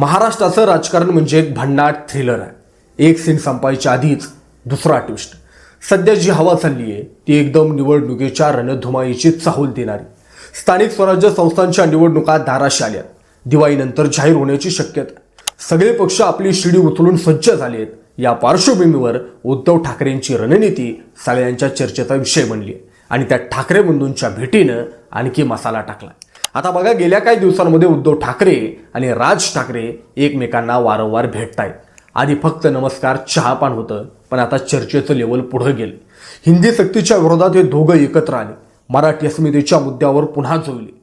महाराष्ट्राचं राजकारण म्हणजे एक भन्नाट थ्रिलर आहे. एक सीन संपायच्या आधीच दुसरा ट्विस्ट सध्या जी हवा चालली आहे ती एकदम निवडणुकीच्या रणधुमाईची चाहूल देणारी. स्थानिक स्वराज्य संस्थांच्या निवडणुका दाराशी आल्या दिवाळीनंतर जाहीर होण्याची शक्यता सगळे पक्ष आपली शिडी उचलून सज्ज झाले आहेत या पार्श्वभूमीवर उद्धव ठाकरेंची रणनीती सगळ्यांच्या चर्चेचा विषय बनली आहे. आणि त्या ठाकरे बंधूंच्या भेटीनं आणखी मसाला टाकला आता बघा गेल्या काही दिवसांमध्ये उद्धव ठाकरे आणि राज ठाकरे एकमेकांना वारंवार भेटतायत. आधी फक्त नमस्कार चहापान होतं पण आता चर्चेचं लेवल पुढं गेलं हिंदी सक्तीच्या विरोधात हे दोघं एकत्र आले. मराठी अस्मितेच्या मुद्द्यावर पुन्हा जुळले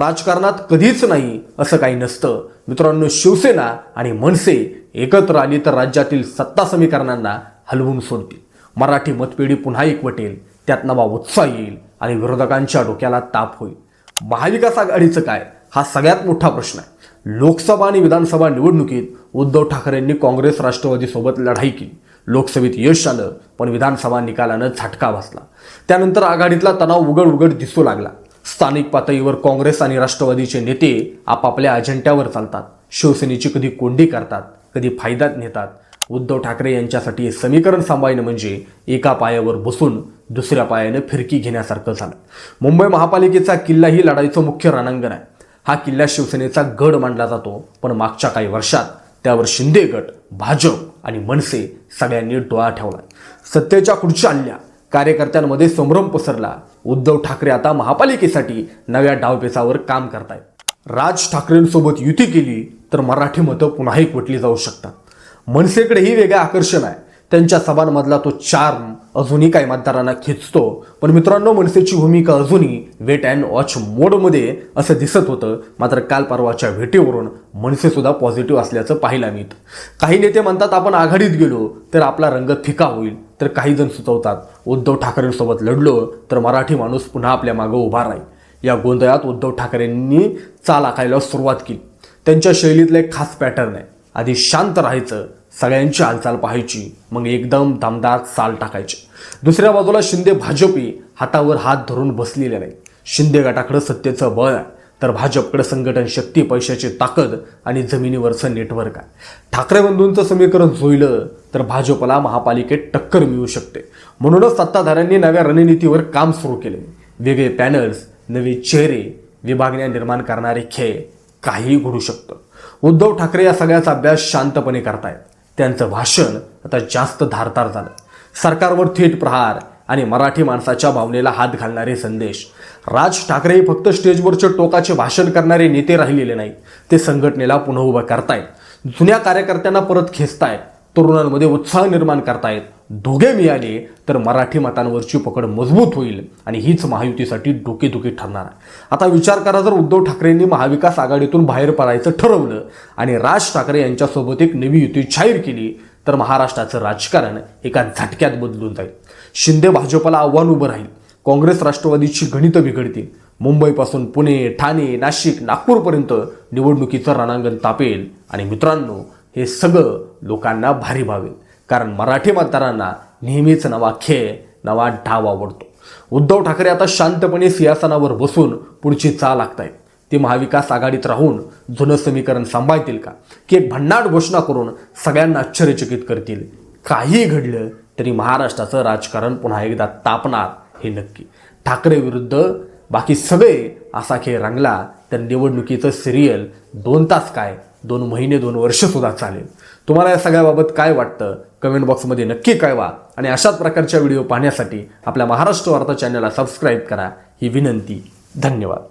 राजकारणात कधीच नाही असं काही नसतं. मित्रांनो शिवसेना आणि मनसे एकत्र आली तर राज्यातील सत्ता समीकरणांना हलवून सोडतील. मराठी मतपेढी पुन्हा एकवटेल त्यात नवा उत्साह येईल आणि विरोधकांच्या डोक्याला ताप होईल. महाविकास आघाडीचं काय? हा सगळ्यात मोठा प्रश्न आहे. लोकसभा आणि विधानसभा निवडणुकीत उद्धव ठाकरेंनी काँग्रेस राष्ट्रवादीसोबत लढाई केली. लोकसभेत यश आलं पण विधानसभा निकालानं झटका बसला. त्यानंतर आघाडीतला तणाव उघड उघड दिसू लागला. स्थानिक पातळीवर काँग्रेस आणि राष्ट्रवादीचे नेते आपापल्या अजेंट्यावर चालतात. शिवसेनेची कधी कोंडी करतात कधी फायद्यात नेतात. उद्धव ठाकरे यांच्यासाठी हे समीकरण सांभाळणं म्हणजे एका पायावर बसून दुसऱ्या पायाने फिरकी घेण्यासारखं झालं. मुंबई महापालिकेचा किल्ला ही लढाईचं मुख्य रणांगण आहे. हा किल्ला शिवसेनेचा गड मानला जातो पण मागच्या काही वर्षात त्यावर शिंदे गट भाजप आणि मनसे सगळ्यांनी डोळा ठेवलाय. सत्तेच्या खुर्च्या आणल्या. कार्यकर्त्यांमध्ये संभ्रम पसरला. उद्धव ठाकरे आता महापालिकेसाठी नव्या डावपेचावर काम करतायत. राज ठाकरेंसोबत युती केली तर मराठी मतं पुन्हा एकवटली जाऊ शकतात. मनसेकडेही वेगळं आकर्षण आहे. त्यांच्या सभांमधला तो चार्म अजूनही काही मतदारांना खेचतो. पण मित्रांनो मनसेची भूमिका अजूनही वेट अँड वॉच मोडमध्ये असं दिसत होतं. मात्र काल परवाच्या भेटीवरून मनसेसुद्धा पॉझिटिव्ह असल्याचं पाहायला मिळतं. काही नेते म्हणतात आपण आघाडीत गेलो तर आपला रंग फिका होईल. तर काही जण सुचवतात उद्धव ठाकरेंसोबत लढलो तर मराठी माणूस पुन्हा आपल्या मागं उभा राहील. या गोंधळात उद्धव ठाकरेंनी चाल आखायला सुरुवात केली. त्यांच्या शैलीतलं एक खास पॅटर्न आहे. आधी शांत राहायचं सगळ्यांची हालचाल पाहायची मग एकदम दमदार चाल टाकायची. दुसऱ्या बाजूला शिंदे भाजपी हातावर हात धरून बसलेले नाही शिंदे गटाकडं सत्तेचं बळ आहे तर भाजपकडे संघटन शक्ती पैशाची ताकद आणि जमिनीवरचं नेटवर्क आहे. ठाकरे बंधूंचं समीकरण जुळलं तर भाजपला महापालिकेत टक्कर मिळू शकते. म्हणूनच सत्ताधाऱ्यांनी नव्या रणनीतीवर काम सुरू केले. वेगळे पॅनल्स नवे चेहरे विभागण्या निर्माण करणारे खेळ काहीही घडू शकतं. उद्धव ठाकरे या सगळ्याचा अभ्यास शांतपणे करतायत. त्यांचं भाषण आता जास्त धारदार झालं. सरकारवर थेट प्रहार आणि मराठी माणसाच्या भावनेला हात घालणारे संदेश. राज ठाकरे हे फक्त स्टेजवरचे टोकाचे भाषण करणारे नेते राहिलेले नाहीत. ते संघटनेला पुन्हा उभं करतायत. जुन्या कार्यकर्त्यांना परत खेचतायत. तरुणांमध्ये उत्साह निर्माण करतायत. दोघे मिळाले तर मराठी मतांवरची पकड मजबूत होईल आणि हीच महायुतीसाठी डोकेदुखी ठरणार आहे. आता विचार करा जर उद्धव ठाकरेंनी महाविकास आघाडीतून बाहेर पडायचं ठरवलं आणि राज ठाकरे यांच्यासोबत एक नवी युती जाहीर केली तर महाराष्ट्राचं राजकारण एका झटक्यात बदलून जाईल. शिंदे भाजपला आव्हान उभं राहील. काँग्रेस राष्ट्रवादीची गणितं बिघडतील. मुंबईपासून पुणे ठाणे नाशिक नागपूरपर्यंत निवडणुकीचं रणांगण तापेल. आणि मित्रांनो हे सगळं लोकांना भारी भावेल कारण मराठी मतदारांना नेहमीच नवा खेळ नवा डाव आवडतो. उद्धव ठाकरे आता शांतपणे सिंहासनावर बसून पुढची चाल आखतायत. ते महाविकास आघाडीत राहून जुनं समीकरण सांभाळतील का? की एक भन्नाट घोषणा करून सगळ्यांना आश्चर्यचकित करतील? काही घडलं तरी महाराष्ट्राचं राजकारण पुन्हा एकदा तापणार हे नक्की. ठाकरे विरुद्ध बाकी सगळे असा खेळ रंगला तर निवडणुकीचं सिरियल दोन तास काय दोन महिने दोन वर्षसुद्धा चालेल. तुम्हाला या सगळ्याबाबत काय वाटतं? कमेंट बॉक्समध्ये नक्की कळवा. आणि अशाच प्रकारच्या व्हिडिओ पाहण्यासाठी आपल्या महाराष्ट्र वार्ता चॅनलला सबस्क्राईब करा. ही विनंती. धन्यवाद.